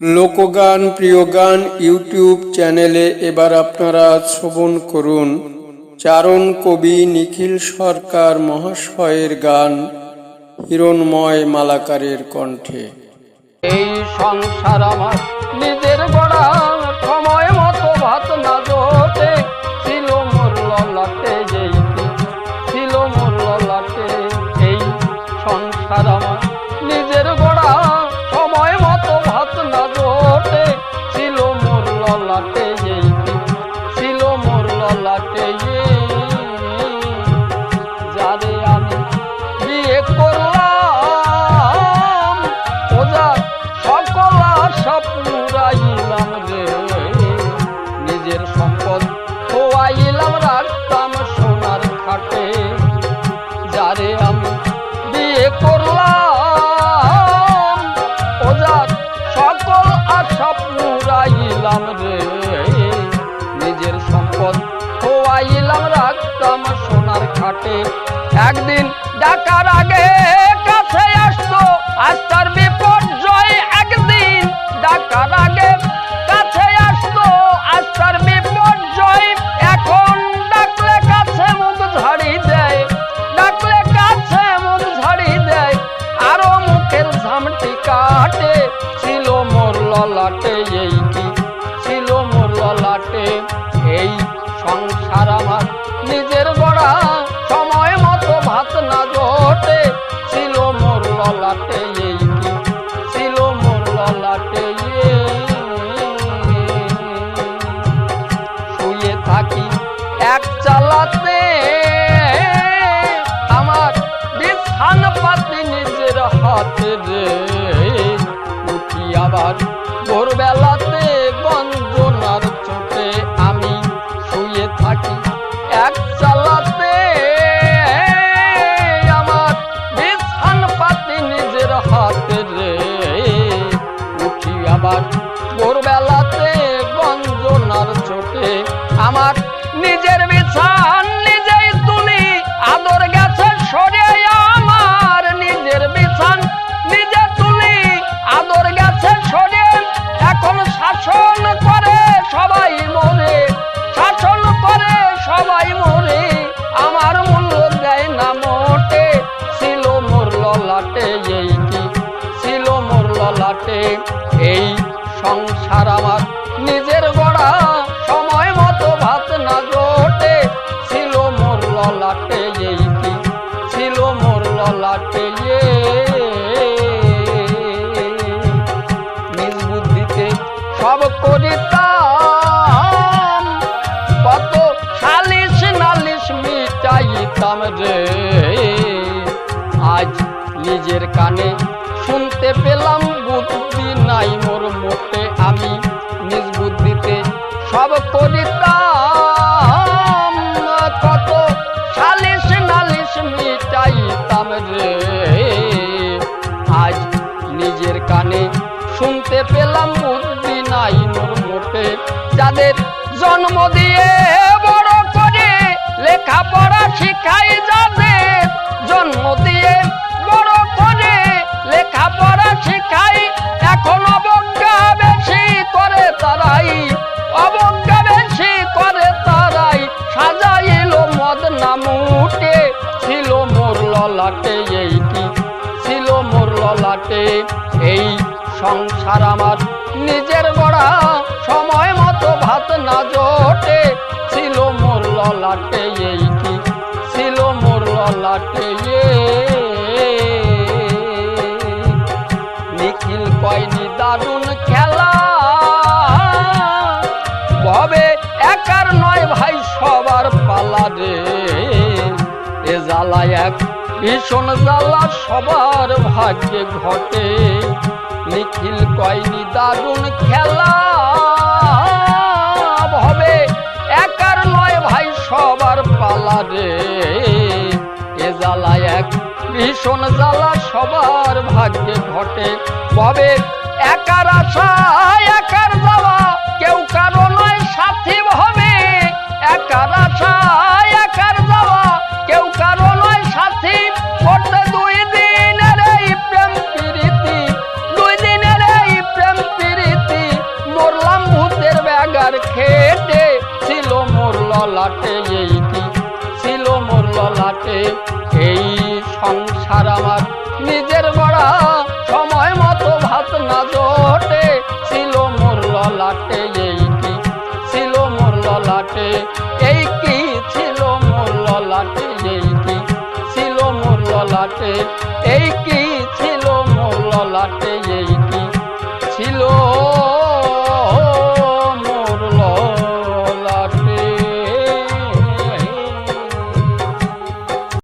লোকগান প্রিয় গান ইউটিউব চ্যানেলে এবার আপনারা শ্রবণ করুন চারণ কবি নিখিল সরকার মহাশয়ের গান হিরণময় মালাকারের কণ্ঠে। এই সংসার আমার নিজের গড়া সময় মতো ভাত না জোটে, ছিল মোর ললাটে। ললাটে যারে আমি বিয়ে করলাম ওজা সকল আশা পুরাইলাম রে। নিজের সম্পদ খোয়াইলাম, রাখতাম সোনার খাটে। যারে আমি বিয়ে করলাম ওজার সকল আশা পুরাইলাম রে। সোনার একদিন ডাকার আগে কাছে আসতো আজ তার বিপর্যয় একদিন ডাকার আগে কাছে আসতো আজ তার বিপর্যয় এখন ডাকলে কাছে মুখ ঝাড়ি দেয়, ডাকলে কাছে মুখ ঝাড়ি দেয়। আরও মুখের ঝামটি কাটে, ছিল মোর ললাটে এই কি? ছিল মোর ললাটে এই সংসার আমার নিজের গড়া। ভাত না জোটে, ছিল মোর ললাটে ছিল মোর ললাটে শুয়ে থাকি এক চালাতে, আমার বিছান পাতি নিজের হাতে রে, উঠি আবার ভোরবেলাতে। আমার নিজের বিছান নিজেই তুলি, আদর গেছে সরে আমার নিজের বিছান নিজে তুলি, আদর গেছে সরে এখন শাসন করে সবাই মরে, শাসন করে সবাই মরে। আমার মূল্য দেয় না মোটে, ছিল মোর ললাটে এই কি, ছিল মোর ললাটে। সব করিতাম। কত সালিশ নালিশ মিটাইতাম রে। আজ নিজের কানে শুনতে পেলাম, বুদ্ধি নাই মোর মোটে আমি নিজ বুদ্ধিতে সব করিতাম। কত সালিশ নালিশ মিটাইতাম রে। আজ নিজের কানে শুনতে পেলাম, বুদ্ধি যাদের জন্ম দিয়ে বড় করে লেখাপড়া শিখাই যাদের জন্ম দিয়ে বড় করে লেখাপড়া শিখাই। এখন অবজ্ঞা বেশি করে তারাই, অবজ্ঞা বেশি করে তারাই। সাজাইল মদ নামুটে ছিল মোর ললাটে মোর এই সংসার আমার নিজের গড়া। সময় মতো ভাত না জোটে। ছিল মোর ললাটে এইটি ছিল মোর ললাটে নিখিল কয়নি দারুণ খেলা। ভবে একার নয় ভাই, সবার পালা রে। এ জ্বালা এক ভীষণ জ্বালা, সবার ভাগ্যে ঘটে। নিখিল কয়নি দারুণ খেলা। ভবে, একার নয় ভাই সবার পালা রে। এ জ্বালা এক ভীষণ জ্বালা, সবার ভাগ্যে ঘটে। ভবে, একার আশা একার সংসার আমার নিজের গড়া। সময় মতো ভাত না জোটে, ছিল মোর ললাটে, এই কি? ছিল মোর ললাটে, এই কি? ছিল মোর ললাটে, এই কি? ছিল মোর ললাটে, এই কি? ছিল মোর ললাটে, এই কি? ছিল